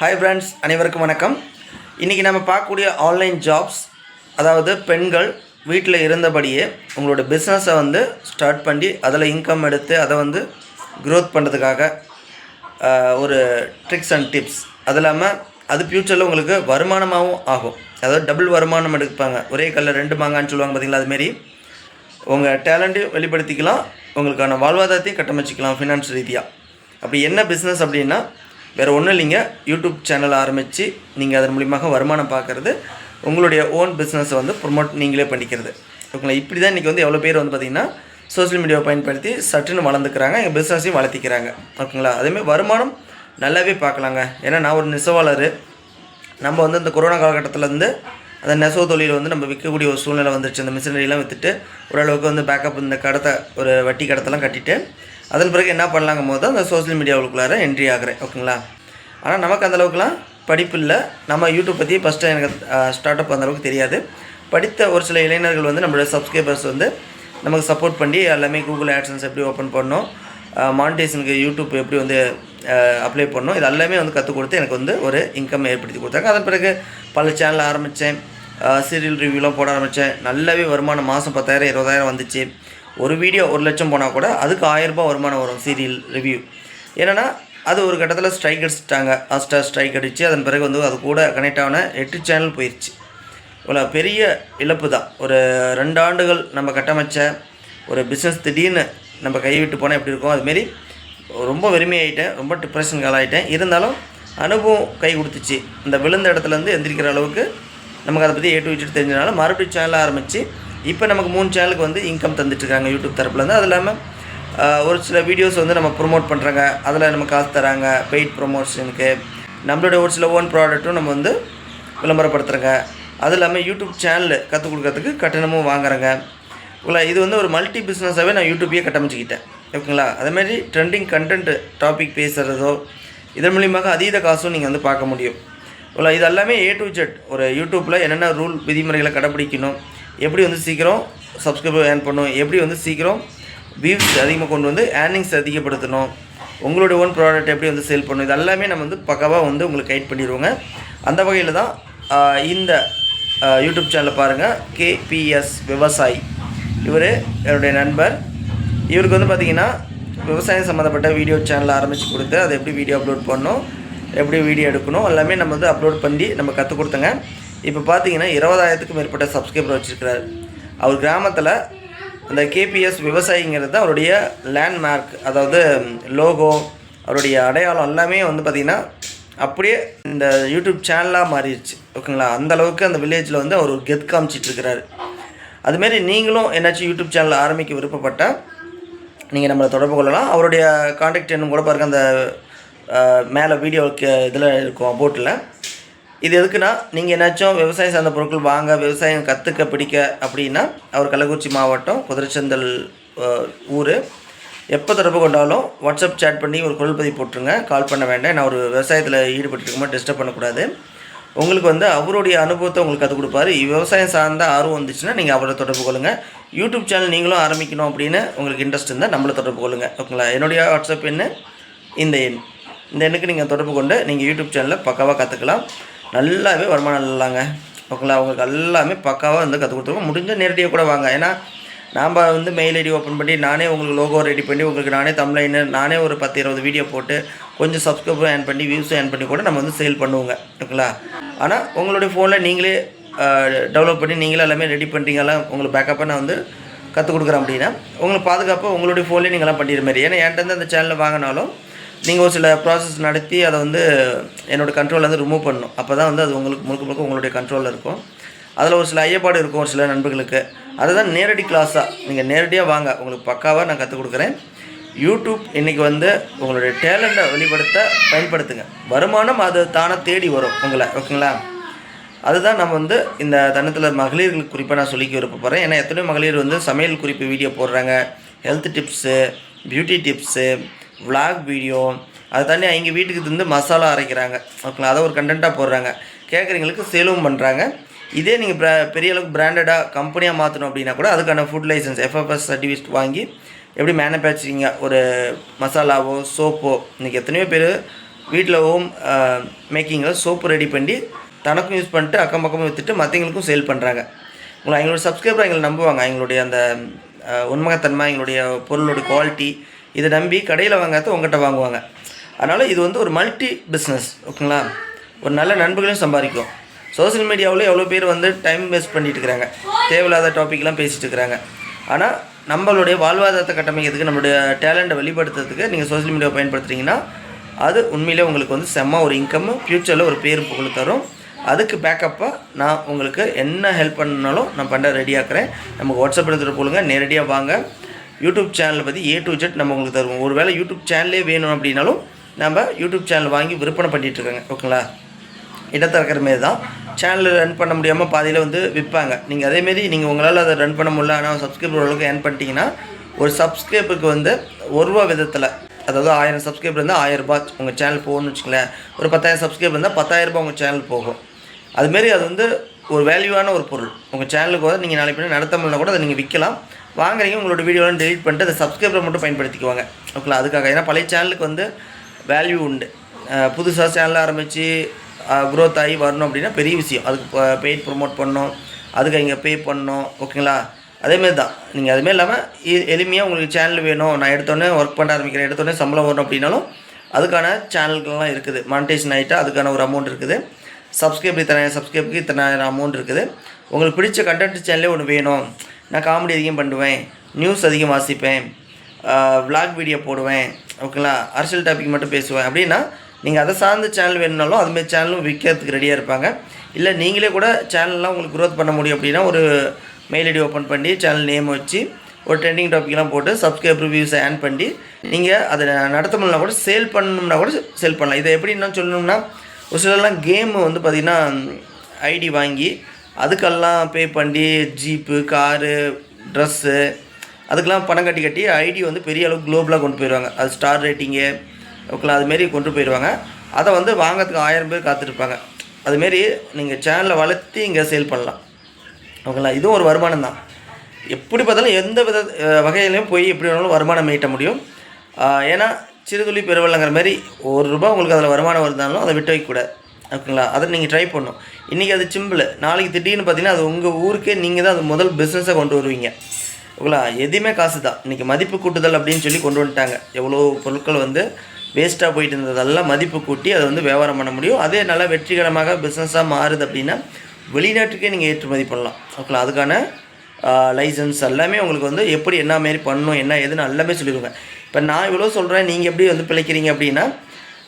Hi friends அனைவருக்கும் வணக்கம். இன்றைக்கி நம்ம பார்க்கக்கூடிய ஆன்லைன் ஜாப்ஸ் அதாவது பெண்கள் வீட்டில் இருந்தபடியே உங்களோட பிஸ்னஸை வந்து ஸ்டார்ட் பண்ணி அதில் இன்கம் எடுத்து அதை வந்து க்ரோத் பண்ணுறதுக்காக ஒரு ட்ரிக்ஸ் அண்ட் டிப்ஸ் அது இல்லாமல் அது ஃப்யூச்சரில் உங்களுக்கு வருமானமாகவும் ஆகும். அதாவது டபுள் வருமானம் எடுப்பாங்க. ஒரே கல்லில் ரெண்டு மாங்கான்னு சொல்லுவாங்க பார்த்தீங்களா அதுமாரி உங்கள் டேலண்ட்டையும் வெளிப்படுத்திக்கலாம். உங்களுக்கான வாழ்வாதாரத்தையும் கட்டமைச்சிக்கலாம் ஃபினான்ஸ் ரீதியாக அப்படி என்ன பிஸ்னஸ் அப்படின்னா வேறு ஒன்றும் இல்லைங்க. யூடியூப் சேனல் ஆரம்பித்து நீங்கள் அதன் மூலியமாக வருமானம் பார்க்குறது உங்களுடைய ஓன் பிஸ்னஸை வந்து ப்ரொமோட் நீங்களே பண்ணிக்கிறது. ஓகேங்களா? இப்படி தான் இன்றைக்கி வந்து எவ்வளோ பேர் வந்து பார்த்திங்கன்னா சோஷியல் மீடியாவை பயன்படுத்தி சட்டுன்னு வளர்ந்துக்கிறாங்க எங்கள் பிஸ்னஸையும் வளர்த்திக்கிறாங்க. ஓகேங்களா? அதேமாதிரி வருமானம் நல்லாவே பார்க்கலாங்க. ஏன்னா நான் ஒரு நெசவாளர். நம்ம வந்து இந்த கொரோனா காலகட்டத்தில் இருந்து அந்த நெசவு தொழில் வந்து நம்ம விற்கக்கூடிய ஒரு சூழ்நிலை வந்துருச்சு. அந்த மிஷினரிலாம் விற்றுட்டு ஓரளவுக்கு வந்து பேக்கப் இந்த கடத்தை ஒரு வட்டி கடத்தெல்லாம் கட்டிட்டு அதன் பிறகு என்ன பண்ணலாங்கும் போது அந்த சோஷியல் மீடியாவுக்குள்ளார என்ட்ரி ஆகிறேன் ஓகேங்களா ஆனால் நமக்கு அந்தளவுக்குலாம் படிப்பு இல்லை. நம்ம யூடியூப் பற்றி ஃபஸ்ட்டு எனக்கு ஸ்டார்ட் அப் அந்த அளவுக்கு தெரியாது. படித்த ஒரு சில இளைஞர்கள் வந்து நம்மளோட சப்ஸ்கிரைபர்ஸ் வந்து நமக்கு சப்போர்ட் பண்ணி எல்லாமே கூகுள் ஆட்சன்ஸ் எப்படி ஓப்பன் பண்ணோம் மானிட்டேஷனுக்கு யூடியூப் எப்படி வந்து அப்ளை பண்ணோம் இது எல்லாமே வந்து கற்றுக் கொடுத்து எனக்கு வந்து ஒரு இன்கம் ஏற்படுத்தி கொடுத்தாங்க. அதன் பிறகு பல சேனல் ஆரம்பித்தேன் சீரியல் ரிவ்யூலாம் போட ஆரம்பித்தேன் நல்லாவே வருமானம் மாதம் பத்தாயிரம் இருபதாயிரம் வந்துச்சு. ஒரு வீடியோ ஒரு லட்சம் போனால் கூட அதுக்கு ஆயிரரூபா வருமானம் வரும் சீரியல் ரிவ்யூ என்னென்னா அது ஒரு கட்டத்தில் ஸ்ட்ரைக் அடிச்சிட்டாங்க. ஹாஸ்டார் ஸ்ட்ரைக் அடித்து அதன் பிறகு வந்து அது கூட கனெக்ட் ஆன எட்டு சேனல் போயிடுச்சு இவ்வளோ பெரிய இழப்பு தான். ஒரு ரெண்டு ஆண்டுகள் நம்ம கட்டமைச்ச ஒரு பிஸ்னஸ் திடீர்னு நம்ம கைவிட்டு போனால் எப்படி இருக்கும்? அதுமாரி ரொம்ப வெறுமையாயிட்டேன். ரொம்ப டிப்ரெஷனுக்கு ஆளாயிட்டேன். இருந்தாலும் அனுபவம் கை கொடுத்துச்சு. இந்த விழுந்த இடத்துலேருந்து எந்திரிக்கிற அளவுக்கு நமக்கு அதை பற்றி ஏ வச்சுட்டு தெரிஞ்சதுனால தெரிஞ்சனால மறுபடியும் சேனல் ஆரம்பித்து இப்போ நமக்கு மூணு சேனலுக்கு வந்து இன்கம் தந்துட்டுருக்காங்க யூடியூப் தரப்புலேருந்து. அது இல்லாமல் ஒரு சில வீடியோஸ் வந்து நம்ம ப்ரொமோட் பண்ணுறாங்க அதில் நம்ம காசு தராங்க பெய்ட் ப்ரொமோஷனுக்கு நம்மளுடைய ஒரு சில ஓன் ப்ராடக்ட்டும் நம்ம வந்து விளம்பரப்படுத்துகிறோங்க அது இல்லாமல் யூடியூப் சேனல் கற்றுக் கொடுக்கறதுக்கு கட்டணமும் வாங்குறேங்க. ஓகேங்களா இது வந்து ஒரு மல்டி பிஸ்னஸாகவே நான் யூடியூப்பையே கட்டமைச்சிக்கிட்டேன். ஓகேங்களா? அதேமாதிரி ட்ரெண்டிங் கண்டென்ட் டாபிக் பேசுகிறதோ இதன் மூலியமாக அதீத காசும் நீங்கள் வந்து பார்க்க முடியும். ஓகேங்களா இது எல்லாமே ஏ டு ஜெட் ஒரு யூடியூப்பில் என்னென்ன ரூல் விதிமுறைகளை கடைப்பிடிக்கணும் எப்படி வந்து சீக்கிரம் சப்ஸ்கிரைபர் ஏர்ன் பண்ணணும் எப்படி வந்து சீக்கிரம் வியூஸ் அதிகமாக கொண்டு வந்து ஏர்னிங்ஸ் அதிகப்படுத்தணும் உங்களோட ஓன் ப்ராடக்ட் எப்படி வந்து சேல் பண்ணணும் இது எல்லாமே நம்ம வந்து பக்காவாக வந்து உங்களுக்கு கைட் பண்ணிடுவோங்க. அந்த வகையில் தான் இந்த யூடியூப் சேனலை பாருங்கள் கேபிஎஸ் விவசாயி. இவர் என்னுடைய நண்பர். இவருக்கு வந்து பார்த்திங்கன்னா விவசாயம் சம்மந்தப்பட்ட வீடியோ சேனல் ஆரம்பித்து கொடுத்து அதை எப்படி வீடியோ அப்லோட் பண்ணணும் எப்படி வீடியோ எடுக்கணும் எல்லாமே நம்ம வந்து அப்லோட் பண்ணி நம்ம கற்றுக் கொடுத்தங்க. இப்போ பார்த்தீங்கன்னா இருபதாயிரத்துக்கும் மேற்பட்ட சப்ஸ்கிரைபர் வச்சுருக்கிறார். அவர் கிராமத்தில் அந்த கேபிஎஸ் விவசாயிங்கிறது தான் அவருடைய லேண்ட்மார்க் அதாவது லோகோ அவருடைய அடையாளம் எல்லாமே வந்து பார்த்திங்கன்னா அப்படியே இந்த யூடியூப் சேனலாக மாறிடுச்சு. ஓகேங்களா அந்தளவுக்கு அந்த வில்லேஜில் வந்து அவர் கெத் காமிச்சிட்ருக்கிறாரு அதுமாரி நீங்களும் என்னாச்சும் யூடியூப் சேனல் ஆரம்பிக்க விருப்பப்பட்டால் நீங்கள் நம்மளை தொடர்பு கொள்ளலாம். அவருடைய காண்டாக்ட் எண்ணும் கூட பாருங்கள் அந்த மேலே வீடியோவுக்கு இதில் இருக்கும் போட்டில் இது எதுக்குன்னா நீங்கள் என்னாச்சும் விவசாயம் சார்ந்த பொருட்கள் வாங்க விவசாயம் கற்றுக்க பிடிக்க அப்படின்னா அவர் கள்ளக்குறிச்சி மாவட்டம் குதிரைச்சந்தல் ஊர். எப்போ தொடர்பு கொண்டாலும் வாட்ஸ்அப் சேட் பண்ணி ஒரு குரல் பதிவு போட்டுருங்க. கால் பண்ண வேண்டாம். நான் ஒரு விவசாயத்தில் ஈடுபட்டுருக்கும்போது டிஸ்டர்ப் பண்ணக்கூடாது. உங்களுக்கு வந்து அவருடைய அனுபவத்தை உங்களுக்கு கற்றுக் கொடுப்பாரு. விவசாயம் சார்ந்த ஆர்வம் வந்துச்சுன்னா நீங்கள் அவரை தொடர்பு கொள்ளுங்கள் யூடியூப் சேனல் நீங்களும் ஆரம்பிக்கணும் அப்படின்னு உங்களுக்கு இன்ட்ரெஸ்ட் இருந்தால் நம்மளை தொடர்பு கொள்ளுங்கள் ஓகேங்களா? என்னுடைய வாட்ஸ்அப் எண்ணு இந்த எண். இந்த எண்ணுக்கு நீங்கள் தொடர்பு கொண்டு நீங்கள் யூடியூப் சேனலில் பக்காவாக கற்றுக்கலாம் நல்லாவே வருமானம் இல்லைங்க. ஓகேங்களா? உங்களுக்கு எல்லாமே பக்காவாக வந்து கற்றுக் கொடுத்துருவோம். முடிஞ்ச நேரடியாக கூட வாங்க. ஏன்னா நாம் வந்து மெயில் ஐடி ஓப்பன் பண்ணி நானே உங்களுக்கு லோகோ ரெடி பண்ணி உங்களுக்கு நானே தமிழ்லைன்னு நானே ஒரு பத்து இருபது வீடியோ போட்டு கொஞ்சம் சப்ஸ்கிரைபரும் ஆன் பண்ணி வியூஸும் ஆன் பண்ணி கூட நம்ம வந்து சேல் பண்ணுவோங்க. ஓகேங்களா? ஆனால் உங்களுடைய ஃபோனில் நீங்களே டெவலப் பண்ணி நீங்களே எல்லாமே ரெடி பண்ணுறீங்களா உங்களுக்கு பேக்கப்பாக நான் வந்து கற்றுக் கொடுக்குறேன் அப்படின்னா உங்களுக்கு பாதுகாப்பாக உங்களுடைய ஃபோன்லேயே நீங்களாம் பண்ணிடுற மாதிரி. ஏன்னா என்கிட்ட அந்த சேனலில் வாங்கினாலும் நீங்கள் ஒரு சில ப்ராசஸ் நடத்தி அதை வந்து என்னோடய கண்ட்ரோலில் வந்து ரிமூவ் பண்ணணும். அப்போ தான் வந்து அது உங்களுக்கு முழுக்க முழுக்க உங்களுடைய கண்ட்ரோலில் இருக்கும். அதில் ஒரு சில ஐயப்பாடு இருக்கும் ஒரு சில நண்பர்களுக்கு. அதுதான் நேரடி கிளாஸாக நீங்கள் நேரடியாக வாங்க. உங்களுக்கு பக்காவாக நான் கற்றுக் கொடுக்குறேன். யூடியூப் இன்றைக்கி வந்து உங்களுடைய டேலண்ட்டை வெளிப்படுத்த பயன்படுத்துங்க. வருமானம் அது தானாக தேடி வரும் உங்களை. ஓகேங்களா? அதுதான் நம்ம வந்து இந்த தருணத்தில் மகளிர்களுக்கு குறிப்பாக நான் சொல்லிக்க விருப்பப்படுறேன். ஏன்னா எத்தனையோ மகளிர் வந்து சமையல் குறிப்பு வீடியோ போடுறாங்க. Health tips beauty tips vlog video அதை தாண்டி அவங்க வீட்டுக்கு வந்து மசாலா அரைக்கிறாங்க. ஓகேங்களா? அதை ஒரு கண்டென்ட்டாக போடுறாங்க. கேட்குறவங்களுக்கு சேலும் பண்ணுறாங்க இதே நீங்கள் ப்ரா பெரிய அளவுக்கு பிராண்டடாக கம்பெனியாக மாற்றணும் அப்படின்னா கூட அதுக்கான ஃபுட் லைசன்ஸ் எஃப்எஃப்எஸ் சர்டிஃபிகேட் வாங்கி எப்படி மேனுஃபேக்சரிங்க ஒரு மசாலாவோ சோப்போ இன்றைக்கி எத்தனையோ பேர் வீட்டில் ஹோம் மேக்கிங்கில் சோப்பு ரெடி பண்ணி தனக்கும் யூஸ் பண்ணிட்டு அக்கம் பக்கமும் விற்றுட்டு மற்றவங்களுக்கும் சேல் பண்ணுறாங்க உங்களை எங்களோட சப்ஸ்கிரைபர் எங்களை நம்புவாங்க. எங்களுடைய அந்த உண்மகத்தன்மை உண்மைத்தன்மை எங்களுடைய பொருளோட குவாலிட்டி இதை நம்பி கடையில் வாங்காத உங்கள்கிட்ட வாங்குவாங்க. அதனால் இது வந்து ஒரு மல்டி பிஸ்னஸ் ஓகேங்களா? ஒரு நல்ல நண்பர்களையும் சம்பாதிக்கும். சோஷியல் மீடியாவில் எவ்வளோ பேர் வந்து டைம் வேஸ்ட் பண்ணிட்டு இருக்கிறாங்க. தேவையில்லாத டாப்பிக்லாம் பேசிகிட்டு இருக்கிறாங்க. ஆனால் நம்மளுடைய வாழ்வாதாரத்தை கட்டமைக்கிறதுக்கு நம்மளுடைய டேலண்ட்டை வெளிப்படுத்துறதுக்கு நீங்கள் சோஷியல் மீடியாவை பயன்படுத்துகிறீங்கன்னா அது உண்மையிலே உங்களுக்கு வந்து செம்ம ஒரு இன்கம்மு ஃப்யூச்சரில் ஒரு பேர் புகழ் தரும். அதுக்கு பேக்கப்பாக நான் உங்களுக்கு என்ன ஹெல்ப் பண்ணாலும் நான் பண்ண ரெடியாக்குறேன் நமக்கு வாட்ஸ்அப் எடுத்துகிட்டு போலுங்க. நேரடியாக வாங்க. யூடியூப் சேனலை பற்றி ஏ டு ஜெட் நம்ம உங்களுக்கு தருவோம். ஒருவேளை யூடியூப் சேனலே வேணும் அப்படின்னாலும் நம்ம யூடியூப் சேனல் வாங்கி விற்பனை பண்ணிட்டு இருக்காங்க. ஓகேங்களா? இடத்த இருக்கிற மாரி தான். சேனல் ரன் பண்ண முடியாமல் பாதியில் வந்து விற்பாங்க நீங்கள் அதேமாரி நீங்கள் உங்களால் அதை ரன் பண்ண முடியல ஆனால் சப்ஸ்கிரைபர் அளவுக்கு ஏர்ன் பண்ணிட்டீங்கன்னா ஒரு சப்ஸ்கிரைபருக்கு வந்து ஒரு ரூபா விதத்தில் அதாவது ஆயிரம் சப்ஸ்கிரைபர் இருந்தால் ஆயிரம் உங்கள் சேனல் போகணும்னு வச்சுக்கலேன் ஒரு பத்தாயிரம் சப்ஸ்கிரைபர் இருந்தால் பத்தாயிரம் ரூபாய் உங்கள் சேனல் போகும். அதுமாரி அது வந்து ஒரு வேல்யூவான ஒரு பொருள். உங்கள் சேனலுக்கு வந்து நீங்கள் நாளைக்கு பின்னாடி நடத்த கூட அதை நீங்கள் விற்கலாம் வாங்குறீங்க உங்களோட வீடியோலாம் டெலிட் பண்ணிட்டு அதை சப்ஸ்கிரைபரை மட்டும் பயன்படுத்திக்குவாங்க. ஓகேங்களா? அதுக்காக ஏன்னா பழைய சேனலுக்கு வந்து வேல்யூ உண்டு. புதுசாக சேனல் ஆரம்பித்து க்ரோத் ஆகி வரணும் அப்படின்னா பெரிய விஷயம். அதுக்கு பெய்ட் ப்ரொமோட் பண்ணணும். அதுக்கு இங்கே பே பண்ணணும். ஓகேங்களா? அதேமாரி தான். நீங்கள் அதுமாரி இல்லாமல் எளிமையாக உங்களுக்கு சேனல் வேணும். நான் எடுத்தோடனே ஒர்க் பண்ண ஆரம்பிக்கிறேன். எடுத்தோடனே சம்பளம் வரும் அப்படின்னாலும் அதுக்கான சேனல்கள்லாம் இருக்குது. மானிட்டேஷன் ஆகிட்டா அதுக்கான ஒரு அமௌண்ட் இருக்குது. சப்ஸ்கிரைப் இத்தனை சப்ஸ்கிரைபுக்கு இத்தனை அமௌண்ட் இருக்குது. உங்களுக்கு பிடிச்ச கண்டென்ட் சேனலே ஒன்று வேணும். நான் காமெடி அதிகம் பண்ணுவேன். நியூஸ் அதிகம் வாசிப்பேன். விளாக் வீடியோ போடுவேன். ஓகேங்களா அரசியல் டாபிக் மட்டும் பேசுவேன். அப்படின்னா நீங்கள் அதை சார்ந்த சேனல் வேணும்னாலும் அதுமாரி சேனலும் விற்கிறதுக்கு ரெடியாக இருப்பாங்க. இல்லை நீங்களே கூட சேனல்லாம் உங்களுக்கு க்ரோத் பண்ண முடியும் அப்படின்னா ஒரு மெயில் ஐடி ஓப்பன் பண்ணி சேனல் நேம் வச்சு ஒரு ட்ரெண்டிங் டாபிக்லாம் போட்டு சப்ஸ்கிரைப் ரிவ்யூஸை ஆன் பண்ணி நீங்கள் அதை நடத்த முடியலனா கூட சேல் பண்ணணும்னா கூட சேல் பண்ணலாம். இதை எப்படி சொல்லணும்னா ஒரு சிலர்லாம் கேம் வந்து பார்த்திங்கன்னா ஐடி வாங்கி அதுக்கெல்லாம் பே பண்ணி ஜீப்பு காரு ட்ரெஸ்ஸு அதுக்கெல்லாம் பணம் கட்டி கட்டி ஐடி வந்து பெரிய அளவுக்கு குளோபலாக கொண்டு போயிடுவாங்க அது ஸ்டார் ரேட்டிங்கு ஓகேங்களா அதுமாரி கொண்டு போயிடுவாங்க அதை வந்து வாங்கிறதுக்கு ஆயிரம் பேர் காத்திருப்பாங்க. அதுமாரி நீங்கள் சேனலை வளர்த்தி இங்கே சேல் பண்ணலாம். ஓகேங்களா இதுவும் ஒரு வருமானம் தான். எப்படி பார்த்தாலும் எந்த வித வகையிலையும் போய் எப்படி வேணாலும் வருமானம் ஈட்ட முடியும். ஏன்னா சிறுதுளி பெருவெள்ளங்கிற மாதிரி ஒரு ரூபாய் உங்களுக்கு அதில் வருமானம் வருதாலும் அதை விட்டு வைக்கக்கூடாது. ஓகேங்களா? அதை நீங்கள் ட்ரை பண்ணும் இன்றைக்கி அது சிம்பிள். நாளைக்கு திடீர்னு பார்த்தீங்கன்னா அது உங்கள் ஊருக்கே நீங்கள் தான் அது முதல் பிஸ்னஸை கொண்டு வருவீங்க. ஓகேங்களா? எதுவுமே காசு தான். இன்றைக்கி மதிப்பு கூட்டுதல் அப்படின்னு சொல்லி கொண்டு வந்துட்டாங்க. எவ்வளோ பொருட்கள் வந்து வேஸ்ட்டாக போயிட்டு இருந்ததெல்லாம் மதிப்பு கூட்டி அதை வந்து வியாபாரம் பண்ண முடியும். அதே நல்லா வெற்றிகரமாக பிஸ்னஸாக மாறுது அப்படின்னா வெளிநாட்டுக்கே நீங்கள் ஏற்றுமதி பண்ணலாம். ஓகேங்களா? அதுக்கான லைசன்ஸ் எல்லாமே உங்களுக்கு வந்து எப்படி என்ன மாரி பண்ணணும் என்ன ஏதுன்னு எல்லாமே சொல்லிடுவேன் இப்போ நான் இவ்வளோ சொல்கிறேன் நீங்கள் எப்படி வந்து பிழைக்கிறீங்க அப்படின்னா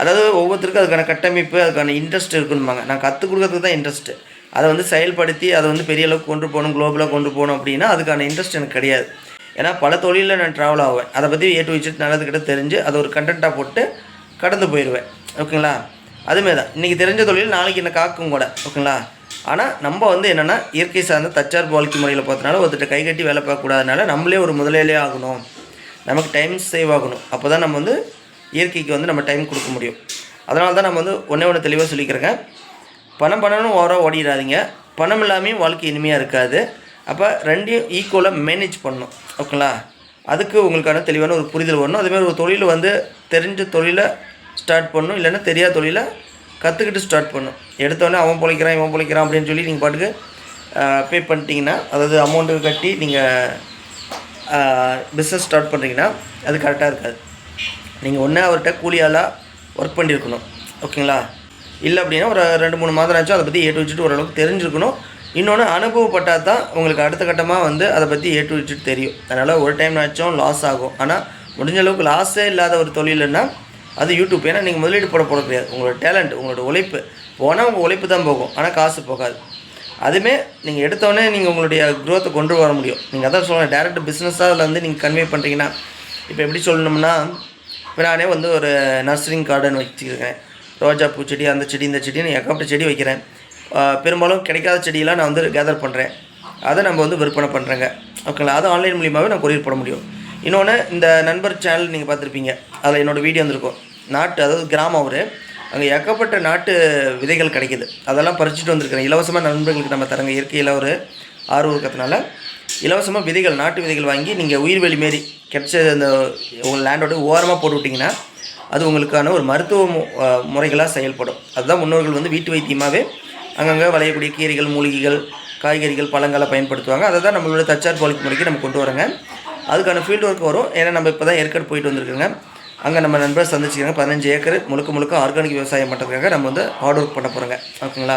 அதாவது ஒவ்வொருத்தருக்கும் அதுக்கான கட்டமைப்பு அதுக்கான இன்ட்ரெஸ்ட் இருக்குன்பாங்க நான் கற்றுக் கொடுக்கறதுக்கு தான் இன்ட்ரெஸ்ட்டு அதை வந்து செயல்படுத்தி அதை வந்து பெரிய அளவுக்கு கொண்டு போகணும் குளோபலாக கொண்டு போகணும் அப்படின்னா அதுக்கான இன்ட்ரெஸ்ட் எனக்கு கிடையாது. ஏன்னா பல தொழிலில் நான் ட்ராவல் ஆவேன். அதை பற்றி ஏ டு விசிட் நல்லது கிட்ட தெரிஞ்சு அதை ஒரு கண்டென்ட்டாக போட்டு கடந்து போயிடுவேன் ஓகேங்களா அதுமாரி தான் இன்றைக்கி தெரிஞ்ச தொழில் நாளைக்கு என்ன காக்கும் கூட. ஓகேங்களா ஆனால் நம்ம வந்து என்னென்னா இயற்கை சார்ந்த தச்சார் வாழ்க்கை முறையில் பார்த்தனால ஒருத்தர் கை கட்டி வேலை பார்க்கக்கூடாதனால நம்மளே ஒரு முதலாளியே ஆகணும். நமக்கு டைம் சேவ் ஆகணும். அப்போ தான் நம்ம வந்து இயற்கைக்கு வந்து நம்ம டைம் கொடுக்க முடியும். அதனால தான் நம்ம வந்து ஒன்றே ஒன்று தெளிவாக சொல்லிக்கிறேங்க. பணம் பண்ணணும் ஓரம் ஓடிடாதீங்க. பணம் இல்லாமையும் வாழ்க்கை இனிமையாக இருக்காது. அப்போ ரெண்டையும் ஈக்குவலாக மேனேஜ் பண்ணணும். ஓகேங்களா? அதுக்கு உங்களுக்கான தெளிவான ஒரு புரிதல் வரணும். அதேமாதிரி ஒரு தொழில் வந்து தெரிஞ்ச தொழிலை ஸ்டார்ட் பண்ணணும். இல்லைன்னா தெரியாத தொழிலை கற்றுக்கிட்டு ஸ்டார்ட் பண்ணணும். எடுத்தோடனே அவன் பிழைக்கிறான் இவன் பிழைக்கிறான் அப்படின்னு சொல்லி நீங்கள் பாட்டுக்கு பே பண்ணிட்டீங்கன்னா அதாவது அமௌண்ட்டு கட்டி நீங்கள் பிஸ்னஸ் ஸ்டார்ட் பண்ணுறீங்கன்னா அது கரெக்டாக இருக்காது. நீங்கள் ஒன்றே அவர்கிட்ட கூலியாலாக ஒர்க் பண்ணியிருக்கணும் ஓகேங்களா? இல்லை அப்படின்னா ஒரு ரெண்டு மூணு மாதம் ஆச்சும் அதை பற்றி ஏட்டு வச்சுட்டு ஓரளவுக்கு தெரிஞ்சிருக்கணும். இன்னொன்று அனுபவப்பட்டால் தான் உங்களுக்கு அடுத்த கட்டமாக வந்து அதை பற்றி ஏட்டு வச்சுட்டு தெரியும். அதனால் ஒரு டைம் ஆச்சும் லாஸ் ஆகும். ஆனால் முடிஞ்ச அளவுக்கு லாஸே இல்லாத ஒரு தொழில்னா அது யூடியூப். ஏன்னா நீங்கள் முதலீடு போட போட முடியாது உங்களோட டேலண்ட் உங்களோட உழைப்பு. போனால் உங்கள் உழைப்பு தான் போகும். ஆனால் காசு போகாது. அதுவுமே நீங்கள் எடுத்தோடனே நீங்கள் உங்களுடைய க்ரோத்தை கொண்டு வர முடியும். நீங்கள் அதான் சொல்லணும் டேரெக்ட் பிஸ்னஸாக அதில் வந்து நீங்கள் கன்வே பண்ணுறீங்கன்னா இப்போ எப்படி சொல்லணும்னா இப்போ நானே வந்து ஒரு நர்சரிங் கார்டன் வச்சுருக்கேன் ரோஜா பூச்செடி அந்த செடி இந்த செடின்னு ஏகப்பட்ட செடி வைக்கிறேன். பெரும்பாலும் கிடைக்காத செடியெல்லாம் நான் வந்து கேதர் பண்ணுறேன் அதை நம்ம வந்து விற்பனை பண்ணுறேங்க ஓகேங்களா? அது ஆன்லைன் மூலியமாகவே நான் கொரியர் போட முடியும். இன்னொன்று இந்த நண்பர் சேனல் நீங்கள் பார்த்துருப்பீங்க. அதில் என்னோடய வீடியோ வந்திருக்கும். நாட்டு அதாவது கிராமம் அவர். அங்கே ஏகப்பட்ட நாட்டு விதைகள் கிடைக்குது. அதெல்லாம் பறிச்சுட்டு வந்திருக்கிறேன். இலவசமாக நண்பர்களுக்கு நம்ம தரங்க இயற்கையில் ஒரு ஆர்வம் இருக்கிறதுனால இலவசமாக விதைகள் நாட்டு விதைகள் வாங்கி நீங்கள் உயிர்வெளி மாரி கிடச்ச அந்த உங்கள் லேண்டோட ஓரமாக போட்டு விட்டிங்கன்னா அது உங்களுக்கான ஒரு மருத்துவ மு- முறைகளாக செயல்படும். அதுதான் முன்னோர்கள் வந்து வீட்டு வைத்தியமாகவே அங்கங்கே விளையக்கூடிய கீரைகள் மூலிகைகள் காய்கறிகள் பழங்களை பயன்படுத்துவாங்க. அதை தான் நம்மளோட தச்சார் பாலிக்கு முறைக்கு நம்ம கொண்டு வரோங்க. அதுக்கான ஃபீல்டு ஒர்க் வரும். ஏன்னா நம்ம இப்போ தான் ஏற்காடு போயிட்டு வந்திருக்கோங்க. அங்கே நம்ம நண்பர் சந்திச்சுக்கிறாங்க. பதினஞ்சு ஏக்கர் முழுக்க முழுக்க ஆர்கானிக் விவசாயம் பண்ணுறதுக்காக நம்ம வந்து ஹார்ட் ஒர்க் பண்ண போகிறோங்க ஓகேங்களா?